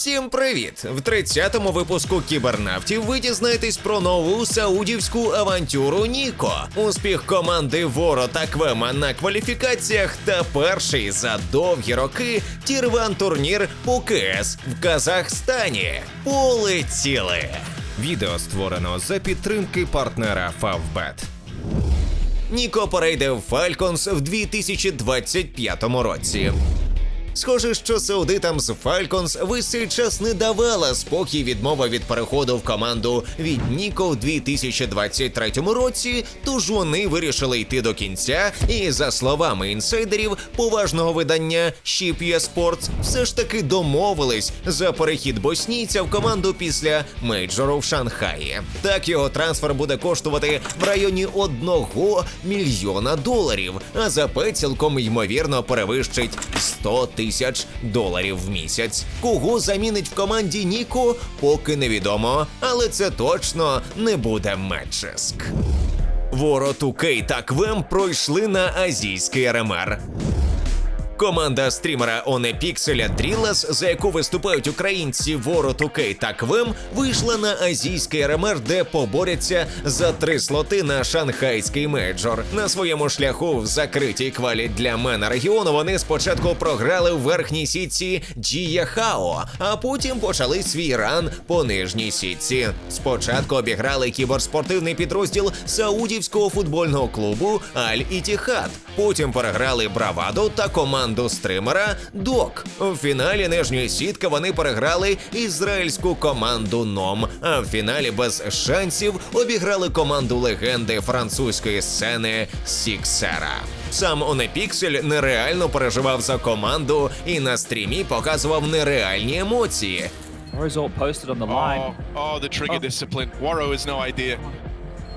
Всім привіт! В 30-му випуску кібернавтів ви дізнаєтесь про нову саудівську авантюру Ніко, успіх команди Воро та Квема на кваліфікаціях та перший за довгі роки тірван турнір по КС в Казахстані. Полетіли! Відео створено за підтримки партнера Favbet. Ніко перейде в Falcons в 2025 році. Схоже, що саудитам з Falcons весь цей час не давала спокій відмова від переходу в команду від Ніко в 2023 році, тож вони вирішили йти до кінця. І за словами інсайдерів поважного видання Shipia Sports, все ж таки домовились за перехід боснійця в команду після мейджору в Шанхаї. Так його трансфер буде коштувати в районі 1 мільйона доларів, а ЗП цілком ймовірно перевищить 100 тисяч доларів в місяць. Кого замінить в команді Ніко, поки невідомо, але це точно не буде Меджеск. Вороту Кей та Квем пройшли на азійський РМР. Команда стрімера Оне Пікселя Дрілас, за яку виступають українці Ворот Укей та Квем, вийшла на азійський РМР, де поборяться за три слоти на шанхайський мейджор. На своєму шляху в закритій квалі для мена регіону вони спочатку програли в верхній сітці Джія Хао, а потім почали свій ран по нижній сітці. Спочатку обіграли кіберспортивний підрозділ саудівського футбольного клубу Аль Ітіхад. Потім переграли Бравадо та команду стримера Док. У фіналі нижньої сітки вони переграли ізраїльську команду Ном. А в фіналі без шансів обіграли команду легенди французької сцени Сіксера. Сам Онепіксель нереально переживав за команду і на стрімі показував нереальні емоції. Result posted on the line. Oh, oh, the trigger discipline. Waro has no idea.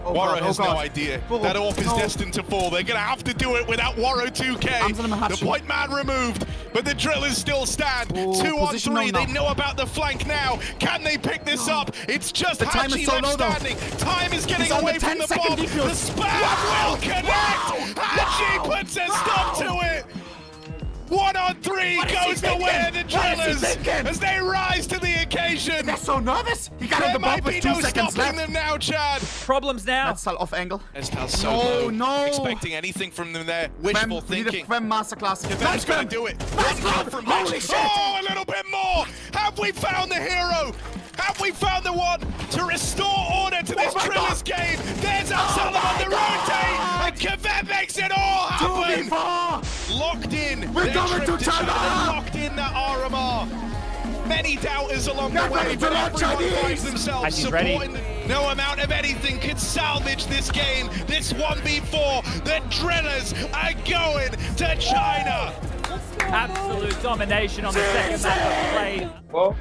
Oh Waro God, oh has no idea. Oh, that AWP is destined to fall. They're going to have to do it without Waro 2K. The point man removed, but the drillers still stand. Two on three. They know about the flank now. Can they pick this up? It's just The time is Hachi so left low, standing. Time is getting away from the bomb. The spam Wow. will connect. Wow. Hachi puts a stop to it. One on three What is goes he the way of the thinking? What is he drillers as they rise to the occasion. They're so nervous. He got on There the ball might with be two no seconds stopping left. them now, Chad. Problems now. That's off angle. Estal's so No, low. no. Expecting anything from them there. Wishful Quem, need a thinking. Quem masterclass. That's gonna do it. Nice One kill grab. from Holy oh, shit. Oh, a little bit more. Have we found the hero? Have we found the one to restore order to oh this Oh my Trillers game? There's oh Absalom on the my rotate, and Kaveh makes it all happen 2v4. Locked in. We're their going trip to China. China. Locked in that RMR. Many doubters along Get the way, ready to but learn everyone Chinese. finds themselves And he's ready. supporting. the- No amount of anything could salvage this game. This 1v4. The Drillers are going to China. Absolute domination on the second map of play.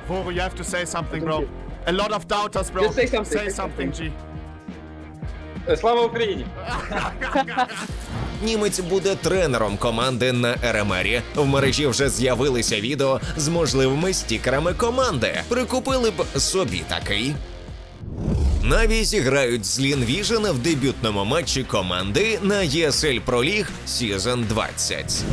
Voro, you have to say something, bro. A lot of doubters, bro. Just say something, Say say something, G. Слава Україні! Німець буде тренером команди на РМРі. В мережі вже з'явилися відео з можливими стікерами команди. Прикупили б собі такий. Наві зіграють з Лінвіжена в дебютному матчі команди на ESL Pro League Season 20.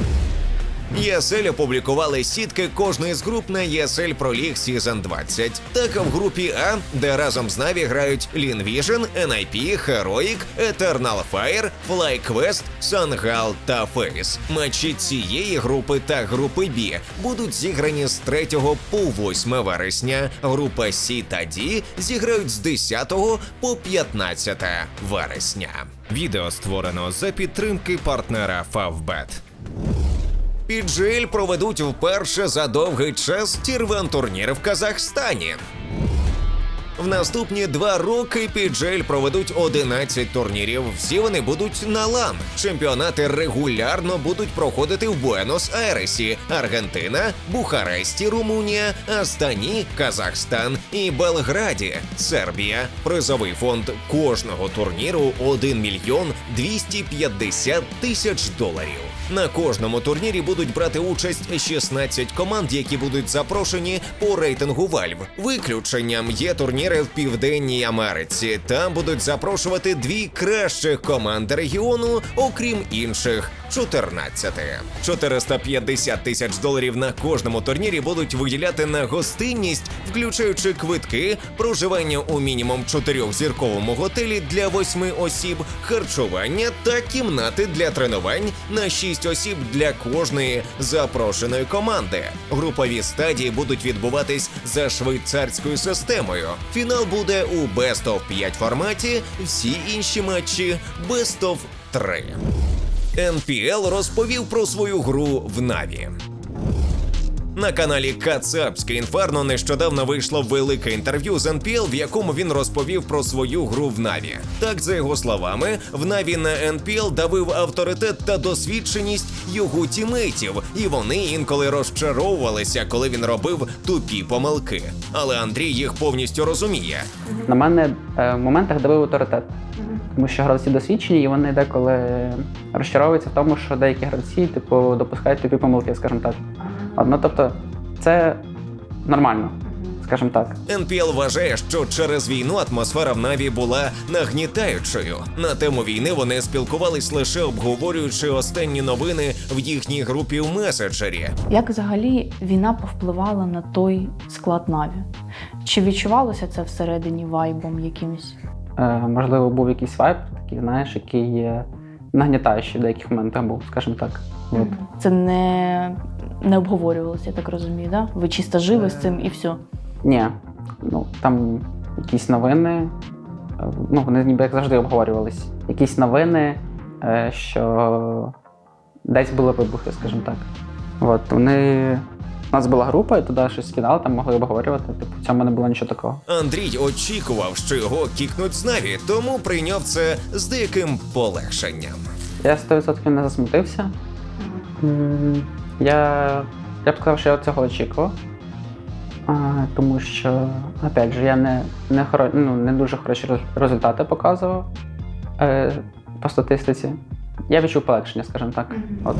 ESL опублікували сітки кожної з груп на ESL Pro League Season 20. Так в групі А, де разом з Наві грають Vision, NIP, Heroic, Eternal Fire, FlyQuest, Sungal та Face. Матчі цієї групи та групи Б будуть зіграні з 3 по 8 вересня. Група С та Д зіграють з 10 по 15 вересня. Відео створено за підтримки партнера Favbet. PGL проведуть вперше за довгий час тірвен турнір в Казахстані. В наступні два роки PGL проведуть 11 турнірів. Всі вони будуть на лан. Чемпіонати регулярно будуть проходити в Буенос-Айресі, Аргентина, Бухаресті, Румунія, Астані, Казахстан і Белграді, Сербія. Призовий фонд кожного турніру 1 мільйон 250 тисяч доларів. На кожному турнірі будуть брати участь 16 команд, які будуть запрошені по рейтингу Valve. Виключенням є турніри в Південній Америці. Там будуть запрошувати дві кращих команди регіону, окрім інших 14. 450 тисяч доларів на кожному турнірі будуть виділяти на гостинність, включаючи квитки, проживання у мінімум чотирьохзірковому готелі для восьми осіб, харчування та кімнати для тренувань на 6 осіб для кожної запрошеної команди. Групові стадії будуть відбуватись за швейцарською системою. Фінал буде у Best of 5 форматі, всі інші матчі Best of 3. NPL розповів про свою гру в Наві. На каналі Кацапське Інферно нещодавно вийшло велике інтерв'ю з NPL, в якому він розповів про свою гру в Наві. Так, за його словами, в Наві на NPL давив авторитет та досвідченість його тімейтів, і вони інколи розчаровувалися, коли він робив тупі помилки. Але Андрій їх повністю розуміє. На мене е, в моментах давив авторитет. Тому що гравці досвідчені, і вони деколи розчаровуються в тому, що деякі гравці, типу, допускають тупі помилки, скажімо так. Ну, тобто, це нормально, скажімо так. НПЛ вважає, що через війну атмосфера в Наві була нагнітаючою. На тему війни вони спілкувались лише обговорюючи останні новини в їхній групі в меседжері. Як взагалі війна повпливала на той склад Наві? Чи відчувалося це всередині вайбом якимось? Е, можливо, був якийсь вайб, такий, знаєш, який є нагнітаючий в деяких моментах був, скажімо так. От. Це не, не обговорювалося, я так розумію, да? Ви чисто жили з цим і все. Ні, ну там якісь новини, е, ну вони ніби як завжди обговорювались. Якісь новини, е, що десь були вибухи, скажімо так. От вони. У нас була група, і туди щось скидали, там могли обговорювати. Типу, в цьому не було нічого такого. Андрій очікував, що його кікнуть з Наві, тому прийняв це з деяким полегшенням. Я 100% не засмутився. М, Я, я б сказав, що я цього очікував. А, тому що, опять же, я не, не, хоро, ну, не дуже хороші роз- результати показував е, по статистиці. Я відчув полегшення, скажімо так. От.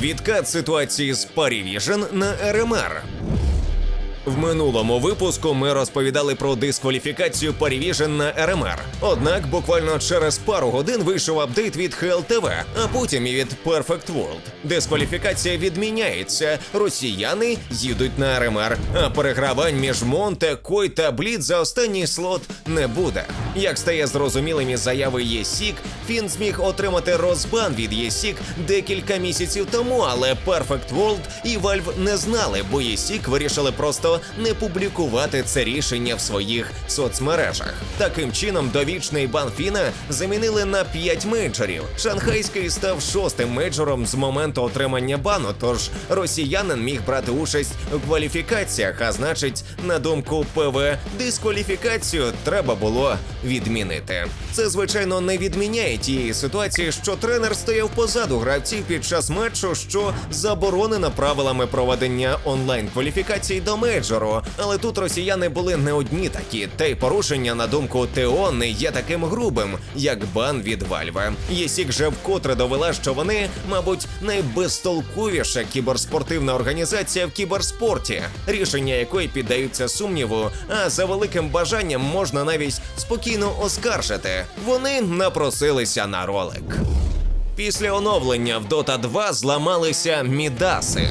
Відкат ситуації з Parivision на РМР. В минулому випуску ми розповідали про дискваліфікацію Parivision на РМР. Однак буквально через пару годин вийшов апдейт від HLTV, а потім і від Perfect World. Дискваліфікація відміняється. Росіяни їдуть на РМР, а перегравань між Монте, Кой та Блід за останній слот не буде. Як стає зрозумілим із заяви ЄСІК, Фін зміг отримати розбан від ЄСІК декілька місяців тому, але Perfect World і Valve не знали, бо ЄСІК вирішили просто не публікувати це рішення в своїх соцмережах. Таким чином, довічний бан Фіна замінили на 5 мейджорів. Шанхайський став шостим мейджором з моменту отримання бану. Тож росіянин міг брати участь у кваліфікаціях, а значить, на думку ПВ, дискваліфікацію треба було відмінити. Це звичайно не відміняє тієї ситуації, що тренер стояв позаду гравців під час матчу, що заборонено правилами проведення онлайн кваліфікацій до мейджору. Але тут росіяни були не одні такі, та й порушення на думку ТО не є таким грубим, як бан від Вальве. ЄСІК же вкотре довела, що вони, мабуть, найбезтолковіша кіберспортивна організація в кіберспорті, рішення якої піддаються сумніву, а за великим бажанням можна навіть спокійно оскаржити. Вони напросилися на ролик. Після оновлення в Dota 2 зламалися мідаси.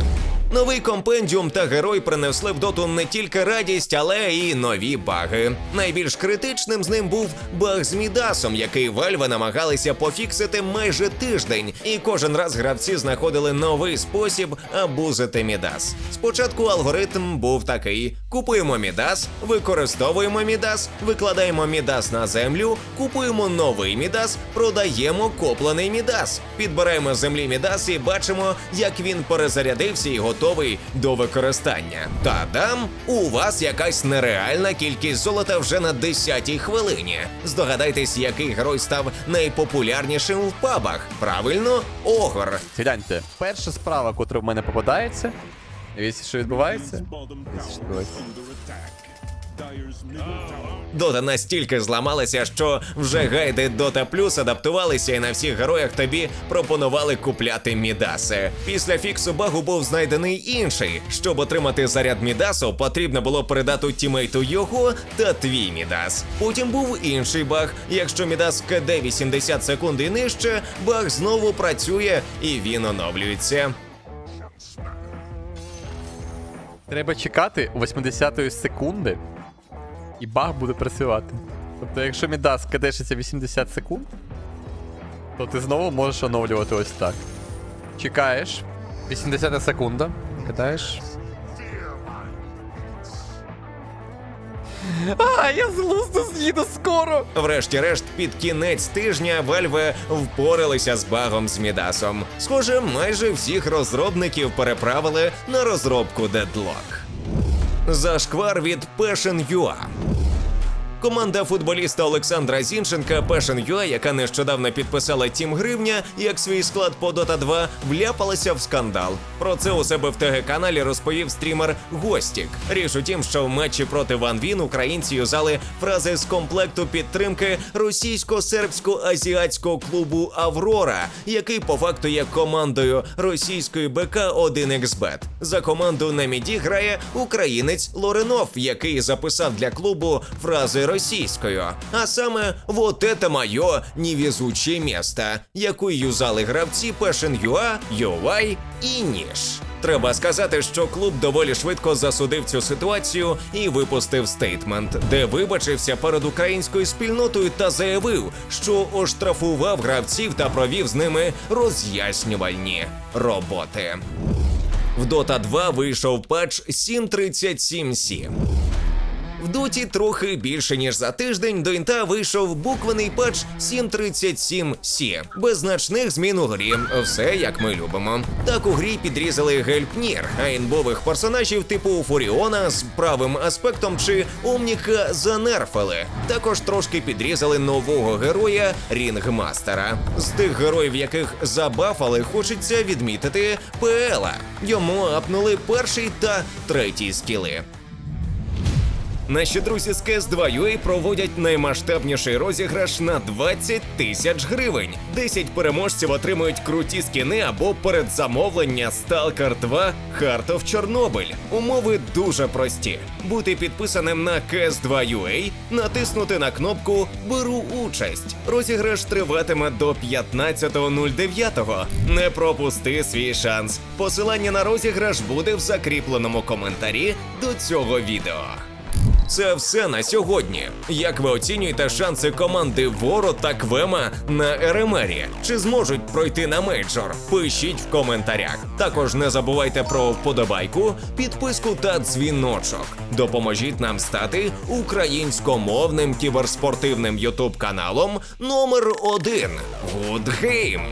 Новий компендіум та герой принесли в доту не тільки радість, але і нові баги. Найбільш критичним з ним був баг з Мідасом, який Вальви намагалися пофіксити майже тиждень, і кожен раз гравці знаходили новий спосіб абузити Мідас. Спочатку алгоритм був такий: купуємо Мідас, використовуємо Мідас, викладаємо Мідас на землю, купуємо новий Мідас, продаємо коплений Мідас, підбираємо землі Мідас і бачимо, як він перезарядився і готовий до використання. Та-дам! У вас якась нереальна кількість золота вже на 10-й хвилині. Здогадайтесь, який герой став найпопулярнішим в пабах. Правильно, Огор. Гляньте, перша справа, котра в мене попадається. Дивіться, що відбувається. Дивіться, що відбувається. Дота настільки зламалася, що вже гайди Dota Plus адаптувалися і на всіх героях тобі пропонували купляти мідаси. Після фіксу багу був знайдений інший. Щоб отримати заряд мідасу, потрібно було передати тімейту його та твій мідас. Потім був інший баг. Якщо мідас КД 80 секунд і нижче, баг знову працює і він оновлюється. Треба чекати 80-ї секунди, і баг буде працювати. Тобто, якщо Мідас кадешиться 80 секунд, то ти знову можеш оновлювати ось так. Чекаєш, 80 секунда, кидаєш. А, я з з'їду скоро! Врешті-решт, під кінець тижня Valve впоралися з багом з Мідасом. Схоже, майже всіх розробників переправили на розробку Deadlock. Зашквар від Passion.ua Команда футболіста Олександра Зінченка Passion.ua, яка нещодавно підписала Тім Гривня як свій склад по Dota 2, вляпалася в скандал. Про це у себе в ТГ-каналі розповів стрімер Гостік. Річ у тім, що в матчі проти Ван Він українці юзали фрази з комплекту підтримки російсько-сербсько-азіатського клубу Аврора, який по факту є командою російської БК 1xBet. За команду на міді грає українець Лоренов, який записав для клубу фрази російською. А саме «Вот это моє невезуче місто», яку юзали гравці Passion.ua, UI і Ніж. Треба сказати, що клуб доволі швидко засудив цю ситуацію і випустив стейтмент, де вибачився перед українською спільнотою та заявив, що оштрафував гравців та провів з ними роз'яснювальні роботи. В Dota 2 вийшов патч 7.37.7. В доті трохи більше ніж за тиждень до інта вийшов буквений патч 737 без значних змін у грі. Все як ми любимо. Так у грі підрізали гельпнір, а інбових персонажів типу Фуріона з правим аспектом чи Омніка занерфили. Також трошки підрізали нового героя Рінгмастера. З тих героїв, яких забафали, хочеться відмітити Пела. Йому апнули перший та третій скіли. Наші друзі з cs 2 UA проводять наймасштабніший розіграш на 20 тисяч гривень. 10 переможців отримують круті скіни або передзамовлення Stalker 2 Heart of Chernobyl. Умови дуже прості: бути підписаним на cs 2 UA, натиснути на кнопку Беру участь. Розіграш триватиме до 15.09. Не пропусти свій шанс. Посилання на розіграш буде в закріпленому коментарі до цього відео. Це все на сьогодні. Як ви оцінюєте шанси команди Воро та Квема на РМРі? Чи зможуть пройти на мейджор? Пишіть в коментарях. Також не забувайте про вподобайку, підписку та дзвіночок. Допоможіть нам стати українськомовним кіберспортивним ютуб каналом номер один Good Game.